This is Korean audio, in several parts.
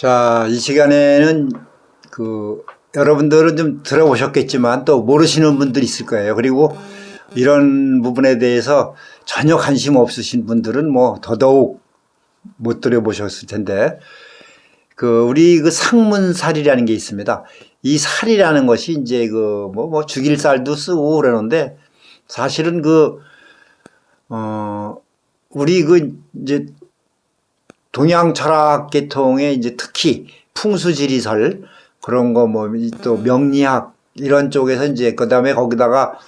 자, 이 시간에는 그 여러분들은 좀 들어보셨겠지만 또 모르시는 분들이 있을 거예요. 그리고 이런 부분에 대해서 전혀 관심 없으신 분들은 뭐 더더욱 못 들어보셨을 텐데 그 우리 그 상문살이라는 게 있습니다. 이 살이라는 것이 이제 그 뭐 뭐 죽일 살도 쓰고 그러는데 사실은 그 어 우리 그 이제 동양 철학 계통의 이제 특히 풍수지리설 그런 거 뭐 또 명리학 이런 쪽에서 이제 그 다음에 거기다가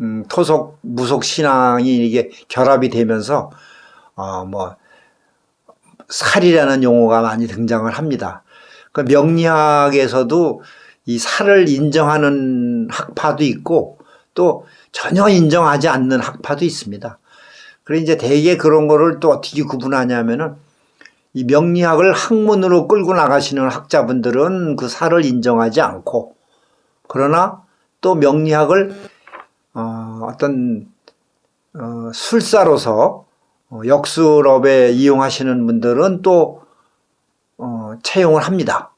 음 토속 무속 신앙이 이게 결합이 되면서 어뭐 살이라는 용어가 많이 등장을 합니다. 그 명리학에서도 이 살을 인정하는 학파도 있고 또 전혀 인정하지 않는 학파도 있습니다. 그래 이제 대개 그런 거를 또 어떻게 구분하냐면은 이 명리학을 학문으로 끌고 나가시는 학자분들은 그 살을 인정하지 않고 그러나 또 명리학을 어, 어떤 어, 술사로서 어, 역술업에 이용하시는 분들은 또 어, 채용을 합니다.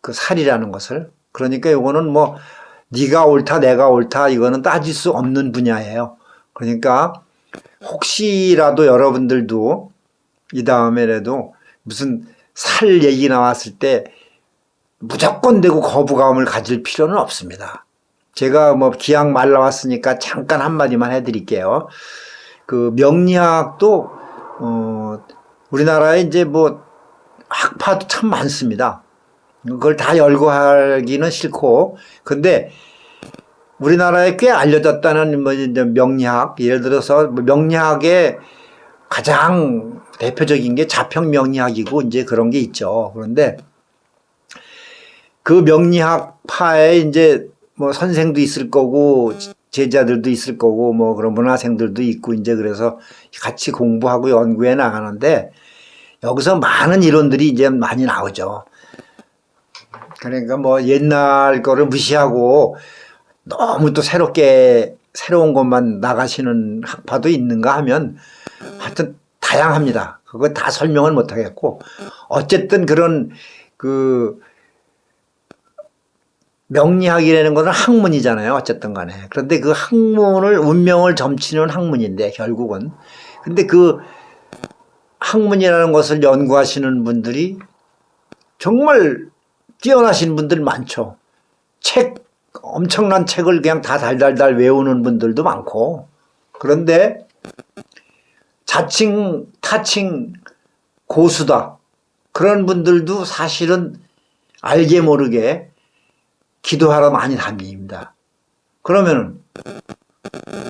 그 살이라는 것을. 그러니까 이거는 뭐 네가 옳다 내가 옳다 이거는 따질 수 없는 분야예요. 그러니까 혹시라도 여러분들도 이 다음에라도 무슨 살 얘기 나왔을 때 무조건 되고 거부감을 가질 필요는 없습니다. 제가 뭐 기왕 말 나왔으니까 잠깐 한마디만 해드릴게요. 그 명리학도 어 우리나라에 이제 뭐 학파도 참 많습니다. 그걸 다 열거하기는 싫고 근데 우리나라에 꽤 알려졌다는 뭐 명리학 예를 들어서 뭐 명리학의 가장 대표적인 게 자평 명리학이고 이제 그런 게 있죠. 그런데 그 명리학 파에 이제 뭐 선생도 있을 거고 제자들도 있을 거고 뭐 그런 문화생들도 있고 이제 그래서 같이 공부하고 연구해 나가는데 여기서 많은 이론들이 이제 많이 나오죠. 그러니까 뭐 옛날 거를 무시하고 너무 또 새롭게 새로운 것만 나가시는 학파도 있는가 하면 하여튼 다양합니다. 그거 다 설명을 못 하겠고 어쨌든 그런 그 명리학이라는 것은 학문이잖아요. 어쨌든 간에. 그런데 그 학문을 운명을 점치는 학문인데 결국은 근데 그 학문이라는 것을 연구하시는 분들이 정말 뛰어나신 분들 많죠. 책 엄청난 책을 그냥 다 달달달 외우는 분들도 많고 그런데 자칭 타칭 고수다 그런 분들도 사실은 알게 모르게 기도하러 많이 다닙니다. 그러면은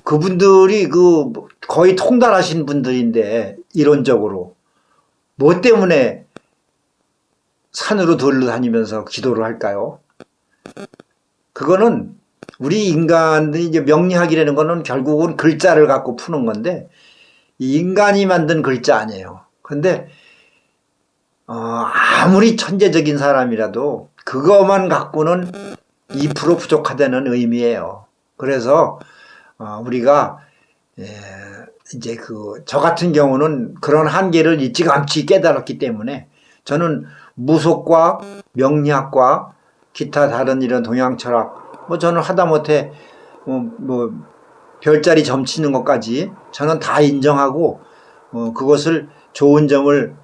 그분들이 그 거의 통달하신 분들인데 이론적으로 뭐 때문에 산으로 돌로 다니면서 기도를 할까요? 그거는 우리 인간들이 이제 명리학이라는 거는 결국은 글자를 갖고 푸는 건데 인간이 만든 글자 아니에요. 근데 어, 아무리 천재적인 사람이라도 그것만 갖고는 2% 부족하다는 의미예요. 그래서 어, 우리가 예, 이제 그 저 같은 경우는 그런 한계를 일찌감치 깨달았기 때문에 저는 무속과 명리학과 기타 다른 이런 동양 철학 뭐 저는 하다못해 뭐, 뭐 별자리 점치는 것까지 저는 다 인정하고 어, 그것을 좋은 점을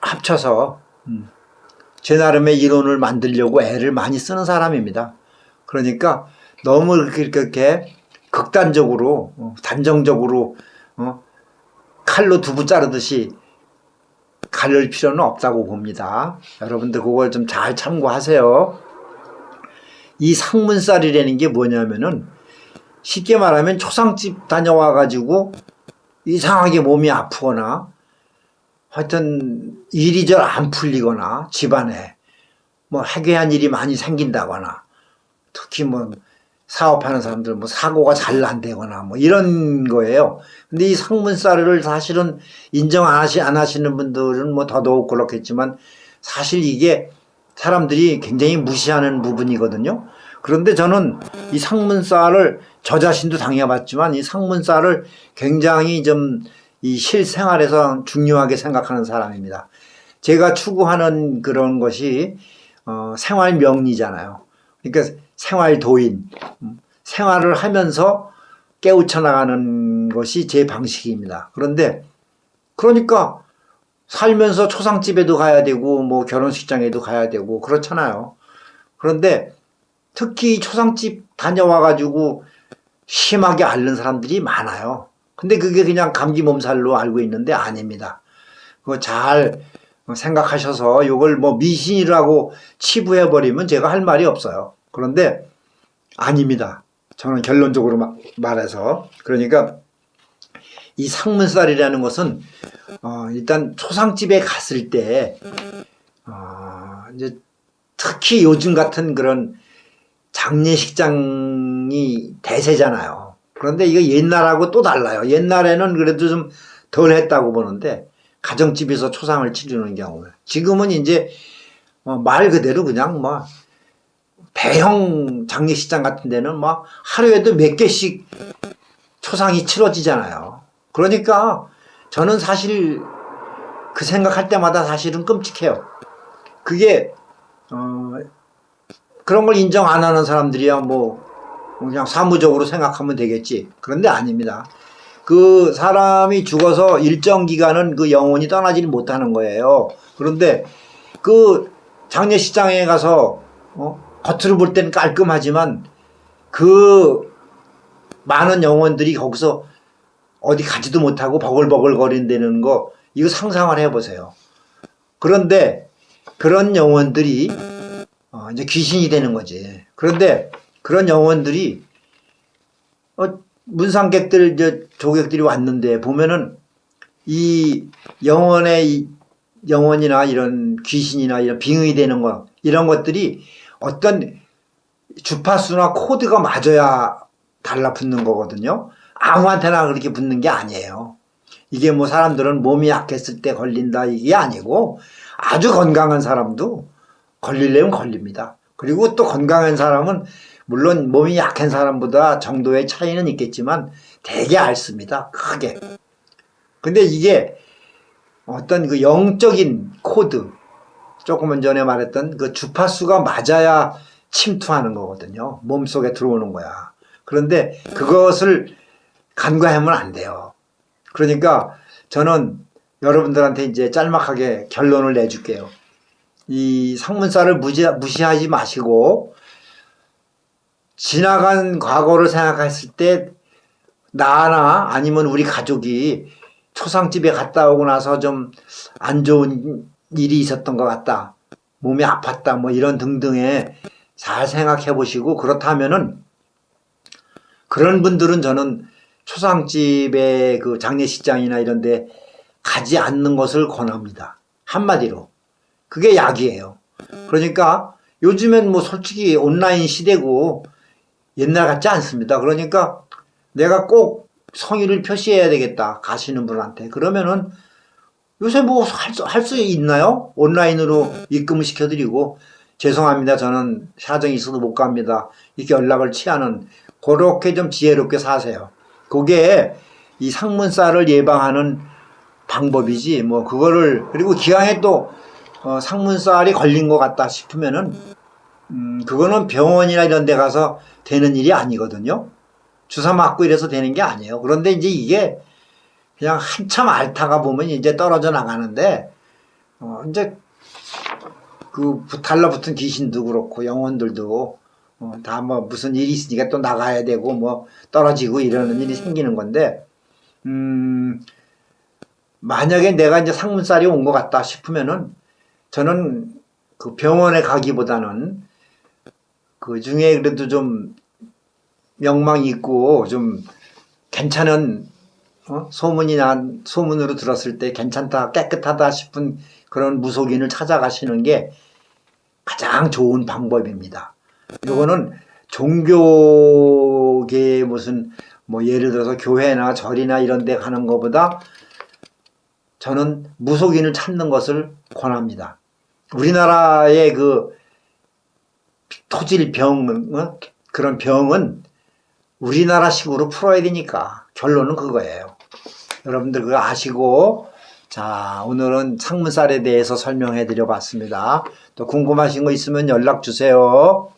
합쳐서 음, 제 나름의 이론을 만들려고 애를 많이 쓰는 사람입니다. 그러니까 너무 그렇게 극단적으로 어, 단정적으로 어, 칼로 두부 자르듯이 가릴 필요는 없다고 봅니다. 여러분들 그걸 좀 잘 참고하세요. 이 상문살이라는 게 뭐냐면은 쉽게 말하면 초상집 다녀와 가지고 이상하게 몸이 아프거나 하여튼 일이 잘 안 풀리거나 집안에 뭐 해괴한 일이 많이 생긴다거나 특히 뭐 사업하는 사람들 뭐 사고가 잘 난다거나 뭐 이런 거예요. 근데 이 상문살을 사실은 인정 안, 하시, 안 하시는 분들은 뭐 더더욱 그렇겠지만 사실 이게 사람들이 굉장히 무시하는 부분이거든요. 그런데 저는 이 상문살을 저 자신도 당해봤지만 이 상문살을 굉장히 좀 이 실생활에서 중요하게 생각하는 사람입니다. 제가 추구하는 그런 것이 어, 생활 명리잖아요. 그러니까 생활 도인, 음, 생활을 하면서 깨우쳐 나가는 것이 제 방식입니다. 그런데 그러니까 살면서 초상집에도 가야 되고 뭐 결혼식장에도 가야 되고 그렇잖아요. 그런데 특히 초상집 다녀와 가지고 심하게 앓는 사람들이 많아요. 근데 그게 그냥 감기 몸살로 알고 있는데 아닙니다. 그거 잘 생각하셔서 이걸 뭐 미신이라고 치부해 버리면 제가 할 말이 없어요. 그런데 아닙니다. 저는 결론적으로 마- 말해서 그러니까 이 상문살이라는 것은 어, 일단 초상집에 갔을 때 어, 이제 특히 요즘 같은 그런 장례식장 이 대세잖아요. 그런데 이거 옛날하고 또 달라요. 옛날에는 그래도 좀 덜 했다고 보는데 가정집에서 초상을 치르는 경우 지금은 이제 어, 말 그대로 그냥 뭐 대형 장례식장 같은 데는 뭐 하루에도 몇 개씩 초상이 치러지잖아요. 그러니까 저는 사실 그 생각할 때마다 사실은 끔찍해요. 그게 어 그런 걸 인정 안 하는 사람들이야 뭐 그냥 사무적으로 생각하면 되겠지. 그런데 아닙니다. 그 사람이 죽어서 일정 기간은 그 영혼이 떠나지 못하는 거예요. 그런데 그 장례식장에 가서 어? 겉으로 볼 때는 깔끔하지만 그 많은 영혼들이 거기서 어디 가지도 못하고 버글버글 거린다는 거 이거 상상을 해보세요. 그런데 그런 영혼들이 어, 이제 귀신이 되는 거지. 그런데 그런 영혼들이 어, 문상객들 이제 조객들이 왔는데 보면은 이 영혼의 이 영혼이나 이런 귀신이나 이런 빙의 되는 거 이런 것들이 어떤 주파수나 코드가 맞아야 달라붙는 거거든요. 아무한테나 그렇게 붙는 게 아니에요. 이게 뭐 사람들은 몸이 약했을 때 걸린다 이게 아니고 아주 건강한 사람도 걸리려면 걸립니다. 그리고 또 건강한 사람은 물론 몸이 약한 사람보다 정도의 차이는 있겠지만 되게 앓습니다. 크게. 근데 이게 어떤 그 영적인 코드 조금 전에 말했던 그 주파수가 맞아야 침투하는 거거든요. 몸속에 들어오는 거야. 그런데 그것을 간과하면 안 돼요. 그러니까 저는 여러분들한테 이제 짤막하게 결론을 내줄게요. 이 상문사를 무시, 무시하지 마시고 지나간 과거를 생각했을 때 나나 아니면 우리 가족이 초상집에 갔다 오고 나서 좀 안 좋은 일이 있었던 것 같다. 몸이 아팠다. 뭐 이런 등등에 잘 생각해 보시고 그렇다면은 그런 분들은 저는 초상집에 그 장례식장이나 이런 데 가지 않는 것을 권합니다. 한마디로. 그게 약이에요. 그러니까 요즘엔 뭐 솔직히 온라인 시대고 옛날 같지 않습니다. 그러니까 내가 꼭 성의를 표시해야 되겠다. 가시는 분한테. 그러면은 요새 뭐할수 있나요? 온라인으로 입금을 시켜드리고 죄송합니다. 저는 사정이 있어도 못 갑니다. 이렇게 연락을 취하는 그렇게 좀 지혜롭게 사세요. 그게 이 상문살을 예방하는 방법이지 뭐 그거를 그리고 기왕에 또 어, 상문살이 걸린 것 같다 싶으면은 음, 그거는 병원이나 이런 데 가서 되는 일이 아니거든요. 주사 맞고 이래서 되는 게 아니에요. 그런데 이제 이게 그냥 한참 앓다가 보면 이제 떨어져 나가는데, 어, 이제 그 달라붙은 귀신도 그렇고 영혼들도 어, 다 뭐 무슨 일이 있으니까 또 나가야 되고 뭐 떨어지고 이러는 일이 생기는 건데, 음, 만약에 내가 이제 상문살이 온 것 같다 싶으면은 저는 그 병원에 가기보다는 그 중에 그래도 좀 명망이 있고 좀 괜찮은 어? 소문이 난 소문으로 들었을 때 괜찮다 깨끗하다 싶은 그런 무속인을 찾아가시는 게 가장 좋은 방법입니다. 이거는 종교계 무슨 뭐 예를 들어서 교회나 절이나 이런 데 가는 것보다 저는 무속인을 찾는 것을 권합니다. 우리나라의 그 토질병 어? 그런 병은 우리나라식으로 풀어야 되니까 결론은 그거예요. 여러분들 그거 아시고 자, 오늘은 창문살에 대해서 설명해 드려 봤습니다. 또 궁금하신 거 있으면 연락 주세요.